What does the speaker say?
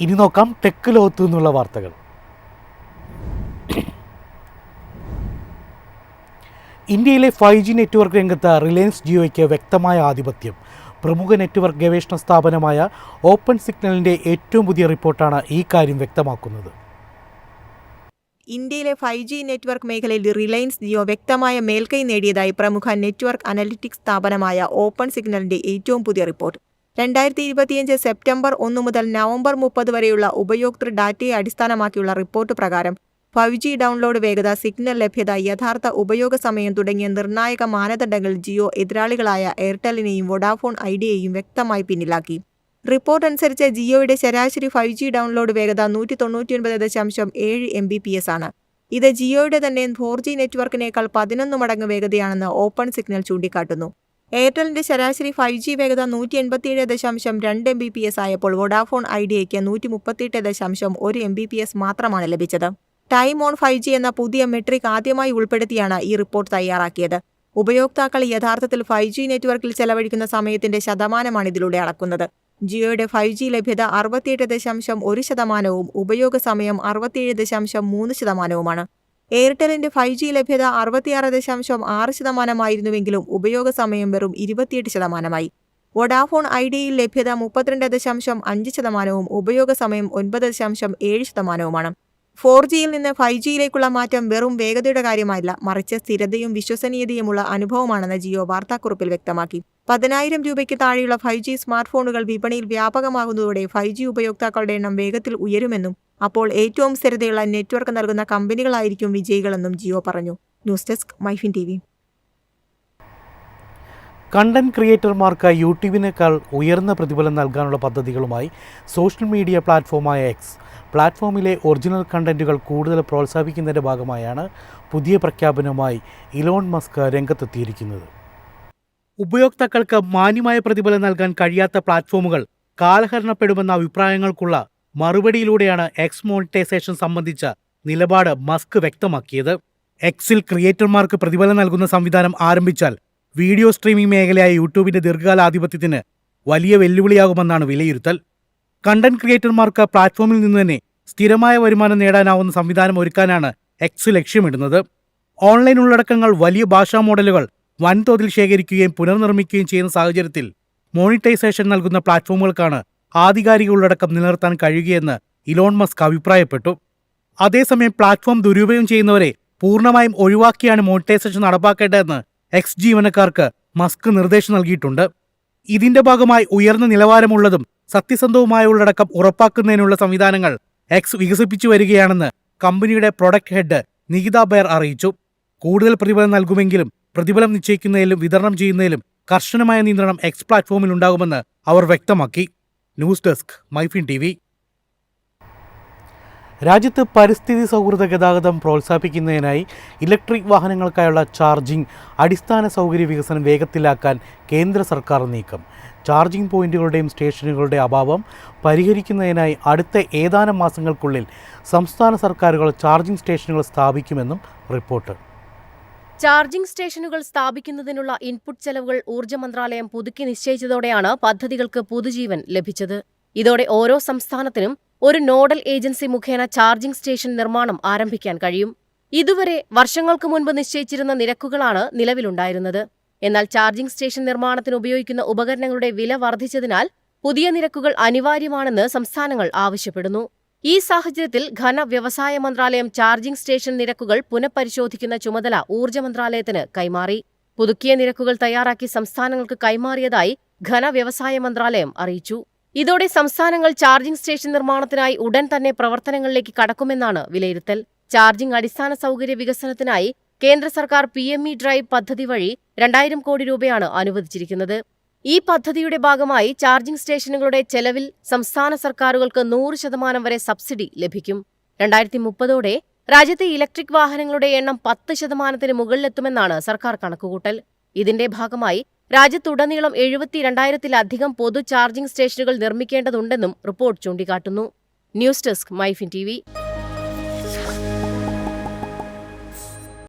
ഇനി നോക്കാം ടെക് ലോകത്തു നിന്നുള്ള വാർത്തകൾ. ഇന്ത്യയിലെ ഫൈവ് ജി നെറ്റ്വർക്ക് രംഗത്ത് റിലയൻസ് ജിയോയ്ക്ക് വ്യക്തമായ ആധിപത്യം. പ്രമുഖ നെറ്റ്വർക്ക് ഗവേഷണ സ്ഥാപനമായ ഓപ്പൺ സിഗ്നലിന്റെ ഏറ്റവും പുതിയ റിപ്പോർട്ടാണ് ഈ കാര്യം വ്യക്തമാക്കുന്നത്. ഇന്ത്യയിലെ ഫൈവ് ജി നെറ്റ്വർക്ക് മേഖലയിൽ റിലയൻസ് ജിയോ വ്യക്തമായ മേൽക്കൈ നേടിയതായി പ്രമുഖ നെറ്റ്വർക്ക് അനലിറ്റിക്സ് സ്ഥാപനമായ ഓപ്പൺ സിഗ്നലിന്റെ ഏറ്റവും പുതിയ റിപ്പോർട്ട്. രണ്ടായിരത്തി ഇരുപത്തിയഞ്ച് സെപ്റ്റംബർ ഒന്ന് മുതൽ നവംബർ മുപ്പത് വരെയുള്ള ഉപയോക്തൃ ഡാറ്റയെ അടിസ്ഥാനമാക്കിയുള്ള റിപ്പോർട്ട് പ്രകാരം ഫൈവ് ജി ഡൗൺലോഡ് വേഗത സിഗ്നൽ ലഭ്യത യഥാർത്ഥ ഉപയോഗ സമയം തുടങ്ങിയ നിർണായക മാനദണ്ഡങ്ങൾ ജിയോ എതിരാളികളായ എയർടെലിനെയും വൊഡാഫോൺ ഐഡിയയെയും വ്യക്തമായി പിന്നിലാക്കി. റിപ്പോർട്ട് അനുസരിച്ച് ജിയോയുടെ ശരാശരി ഫൈവ് ജി ഡൗൺലോഡ് വേഗത നൂറ്റി തൊണ്ണൂറ്റിയൊൻപത് ദശാംശം ഏഴ് എം ബി പി എസ് ആണ്. ഇത് ജിയോയുടെ തന്നെ ഫോർ ജി നെറ്റ്വർക്കിനേക്കാൾ പതിനൊന്ന് മടങ്ങ് വേഗതയാണെന്ന് ഓപ്പൺ സിഗ്നൽ ചൂണ്ടിക്കാട്ടുന്നു. എയർടെലിന്റെ ശരാശരി ഫൈവ് ജി വേഗത നൂറ്റി എൺപത്തിയേഴ് ദശാംശം രണ്ട് എം ബി പി എസ് ആയപ്പോൾ വൊഡാഫോൺ ഐഡിയയ്ക്ക് നൂറ്റി മുപ്പത്തിയെട്ട് ദശാംശം ഒരു എം ബി പി എസ് മാത്രമാണ് ലഭിച്ചത്. ടൈം ഓൺ ഫൈവ് ജി എന്ന പുതിയ മെട്രിക് ആദ്യമായി ഉൾപ്പെടുത്തിയാണ് ഈ റിപ്പോർട്ട് തയ്യാറാക്കിയത്. ഉപയോക്താക്കൾ യഥാർത്ഥത്തിൽ ഫൈവ് ജി നെറ്റ്വർക്കിൽ ചെലവഴിക്കുന്ന സമയത്തിന്റെ ശതമാനമാണ് ഇതിലൂടെ അളക്കുന്നത്. ജിയോയുടെ ഫൈവ് ജി ലഭ്യത അറുപത്തിയെട്ട് ദശാംശം ഒരു ശതമാനവും ഉപയോഗ സമയം അറുപത്തിയേഴ് ദശാംശം മൂന്ന് ശതമാനവുമാണ്. എയർടെലിന്റെ ഫൈവ് ജി ലഭ്യത അറുപത്തിയാറ് ദശാംശം ആറ് ശതമാനമായിരുന്നുവെങ്കിലും ഉപയോഗ സമയം വെറും ഇരുപത്തിയെട്ട് ശതമാനമായി. വൊഡാഫോൺ ഐഡിയയിൽ ലഭ്യത മുപ്പത്തിരണ്ട് ദശാംശം അഞ്ച് ശതമാനവും ഉപയോഗ സമയം ഒൻപത് ദശാംശം ഏഴ് ശതമാനവുമാണ്. ഫോർ ജിയിൽ നിന്ന് ഫൈവ് ജിയിലേക്കുള്ള മാറ്റം വെറും വേഗതയുടെ കാര്യമല്ല മറിച്ച് സ്ഥിരതയും വിശ്വസനീയതയുമുള്ള അനുഭവമാണെന്ന് ജിയോ വാർത്താക്കുറിപ്പിൽ വ്യക്തമാക്കി. പതിനായിരം രൂപയ്ക്ക് താഴെയുള്ള ഫൈവ് ജി സ്മാർട്ട് ഫോണുകൾ വിപണിയിൽ വ്യാപകമാകുന്നതോടെ ഫൈവ് ജി ഉപയോക്താക്കളുടെ എണ്ണം വേഗത്തിൽ ഉയരുമെന്നും അപ്പോൾ ഏറ്റവും സ്ഥിരതയുള്ള നെറ്റ്വർക്ക് നൽകുന്ന കമ്പനികളായിരിക്കും വിജയികളെന്നും ജിയോ പറഞ്ഞു. News desk Myfin T V. Content ക്രിയേറ്റർമാർക്ക് യൂട്യൂബിനേക്കാൾ ഉയർന്ന പ്രതിഫലം നൽകാനുള്ള പദ്ധതികളുമായി സോഷ്യൽ മീഡിയ പ്ലാറ്റ്ഫോമായ എക്സ് പ്ലാറ്റ്ഫോമിലെ ഒറിജിനൽ കണ്ടന്റുകൾ കൂടുതൽ പ്രോത്സാഹിപ്പിക്കുന്നതിന്റെ ഭാഗമായാണ് പുതിയ പ്രഖ്യാപനവുമായി ഇലോൺ മസ്ക് രംഗത്തെത്തിയിരിക്കുന്നത്. ഉപയോക്താക്കൾക്ക് മാന്യമായ പ്രതിഫലം നൽകാൻ കഴിയാത്ത പ്ലാറ്റ്ഫോമുകൾ കാലഹരണപ്പെടുമെന്ന അഭിപ്രായങ്ങൾക്കുള്ള മറുപടിയിലൂടെയാണ് എക്സ് മോണിറ്റൈസേഷൻ സംബന്ധിച്ച നിലപാട് മസ്ക് വ്യക്തമാക്കിയത്. എക്സിൽ ക്രിയേറ്റർമാർക്ക് പ്രതിഫലം നൽകുന്ന സംവിധാനം ആരംഭിച്ചാൽ വീഡിയോ സ്ട്രീമിംഗ് മേഖലയായ യൂട്യൂബിന്റെ ദീർഘകാല ആധിപത്യത്തിന് വലിയ വെല്ലുവിളിയാകുമെന്നാണ് വിലയിരുത്തൽ. കണ്ടന്റ് ക്രിയേറ്റർമാർക്ക് പ്ലാറ്റ്ഫോമിൽ നിന്ന് തന്നെ സ്ഥിരമായ വരുമാനം നേടാനാവുന്ന സംവിധാനം ഒരുക്കാനാണ് എക്സ് ലക്ഷ്യമിടുന്നത്. ഓൺലൈൻ ഉള്ളടക്കങ്ങൾ വലിയ ഭാഷാ മോഡലുകൾ വൻതോതിൽ ശേഖരിക്കുകയും പുനർനിർമ്മിക്കുകയും ചെയ്യുന്ന സാഹചര്യത്തിൽ മോണിറ്റൈസേഷൻ നൽകുന്ന പ്ലാറ്റ്ഫോമുകൾക്കാണ് ആധികാരിക ഉള്ളടക്കം നിലനിർത്താൻ കഴിയുകയെന്ന് ഇലോൺ മസ്ക് അഭിപ്രായപ്പെട്ടു. അതേസമയം പ്ലാറ്റ്ഫോം ദുരുപയോഗം ചെയ്യുന്നവരെ പൂർണമായും ഒഴിവാക്കിയാണ് മോണിറ്റൈസേഷൻ നടപ്പാക്കേണ്ടതെന്ന് എക്സ് ജീവനക്കാർക്ക് മസ്ക് നിർദ്ദേശം നൽകിയിട്ടുണ്ട്. ഇതിന്റെ ഭാഗമായി ഉയർന്ന നിലവാരമുള്ളതും സത്യസന്ധവുമായ ഉള്ളടക്കം ഉറപ്പാക്കുന്നതിനുള്ള സംവിധാനങ്ങൾ എക്സ് വികസിപ്പിച്ചു വരികയാണെന്ന് കമ്പനിയുടെ പ്രൊഡക്ട് ഹെഡ് നികിത ബെയർ അറിയിച്ചു. കൂടുതൽ പ്രതിഫലം നൽകുമെങ്കിലും പ്രതിഫലം നിശ്ചയിക്കുന്നതിലും വിതരണം ചെയ്യുന്നതിലും കർശനമായ നിയന്ത്രണം എക്സ് പ്ലാറ്റ്ഫോമിൽ ഉണ്ടാകുമെന്ന് അവർ വ്യക്തമാക്കി. ന്യൂസ് ഡെസ്ക് മൈഫിൻ ടി രാജ്യത്ത് പരിസ്ഥിതി സൗഹൃദ ഗതാഗതം പ്രോത്സാഹിപ്പിക്കുന്നതിനായി ഇലക്ട്രിക് വാഹനങ്ങൾക്കായുള്ള ചാർജിംഗ് അടിസ്ഥാന സൗകര്യ വികസനം വേഗത്തിലാക്കാൻ കേന്ദ്ര സർക്കാർ നീക്കം. ചാർജിംഗ് പോയിന്റുകളുടെയും സ്റ്റേഷനുകളുടെ അഭാവം പരിഹരിക്കുന്നതിനായി അടുത്ത ഏതാനും മാസങ്ങൾക്കുള്ളിൽ സംസ്ഥാന സർക്കാരുകൾ ചാർജിംഗ് സ്റ്റേഷനുകൾ സ്ഥാപിക്കുമെന്നും റിപ്പോർട്ട്. ചാർജിംഗ് സ്റ്റേഷനുകൾ സ്ഥാപിക്കുന്നതിനുള്ള ഇൻപുട്ട് ചെലവുകൾ ഊർജ മന്ത്രാലയം പുതുക്കി നിശ്ചയിച്ചതോടെയാണ് പദ്ധതികൾക്ക് പുതുജീവൻ ലഭിച്ചത്. ഇതോടെ ഓരോ സംസ്ഥാനത്തിനും ഒരു നോഡൽ ഏജൻസി മുഖേന ചാർജിംഗ് സ്റ്റേഷൻ നിർമ്മാണം ആരംഭിക്കാൻ കഴിയും. ഇതുവരെ വർഷങ്ങൾക്ക് മുൻപ് നിശ്ചയിച്ചിരുന്ന നിരക്കുകളാണ് നിലവിലുണ്ടായിരുന്നത്. എന്നാൽ ചാർജിംഗ് സ്റ്റേഷൻ നിർമ്മാണത്തിന് ഉപയോഗിക്കുന്ന ഉപകരണങ്ങളുടെ വില വർദ്ധിച്ചതിനാൽ പുതിയ നിരക്കുകൾ അനിവാര്യമാണെന്ന് സംസ്ഥാനങ്ങൾ ആവശ്യപ്പെടുന്നു. ഈ സാഹചര്യത്തിൽ ഘന വ്യവസായ മന്ത്രാലയം ചാർജിംഗ് സ്റ്റേഷൻ നിരക്കുകൾ പുനഃപരിശോധിക്കുന്ന ചുമതല ഊർജ മന്ത്രാലയത്തിന് കൈമാറി. പുതുക്കിയ നിരക്കുകൾ തയ്യാറാക്കി സംസ്ഥാനങ്ങൾക്ക് കൈമാറിയതായി ഘന വ്യവസായ മന്ത്രാലയം അറിയിച്ചു. ഇതോടെ സംസ്ഥാനങ്ങൾ ചാർജിംഗ് സ്റ്റേഷൻ നിർമ്മാണത്തിനായി ഉടൻ തന്നെ പ്രവർത്തനങ്ങളിലേക്ക് കടക്കുമെന്നാണ് വിലയിരുത്തൽ. ചാർജിംഗ് അടിസ്ഥാന സൗകര്യ വികസനത്തിനായി കേന്ദ്ര സർക്കാർ പി എം ഇ ഡ്രൈവ് പദ്ധതി വഴി രണ്ടായിരം കോടി രൂപയാണ് അനുവദിച്ചിരിക്കുന്നത്. ഈ പദ്ധതിയുടെ ഭാഗമായി ചാർജിംഗ് സ്റ്റേഷനുകളുടെ ചെലവിൽ സംസ്ഥാന സർക്കാരുകൾക്ക് നൂറ് ശതമാനം വരെ സബ്സിഡി ലഭിക്കും. രണ്ടായിരത്തി മുപ്പതോടെ രാജ്യത്തെ ഇലക്ട്രിക് വാഹനങ്ങളുടെ എണ്ണം പത്ത് ശതമാനത്തിന് മുകളിലെത്തുമെന്നാണ് സർക്കാർ കണക്കുകൂട്ടൽ. ഇതിന്റെ ഭാഗമായി രാജ്യത്തുടനീളം എഴുപത്തിരണ്ടായിരത്തിലധികം പൊതു ചാർജിംഗ് സ്റ്റേഷനുകൾ നിർമ്മിക്കേണ്ടതുണ്ടെന്നും റിപ്പോർട്ട് ചൂണ്ടിക്കാട്ടുന്നു. News desk Myfin T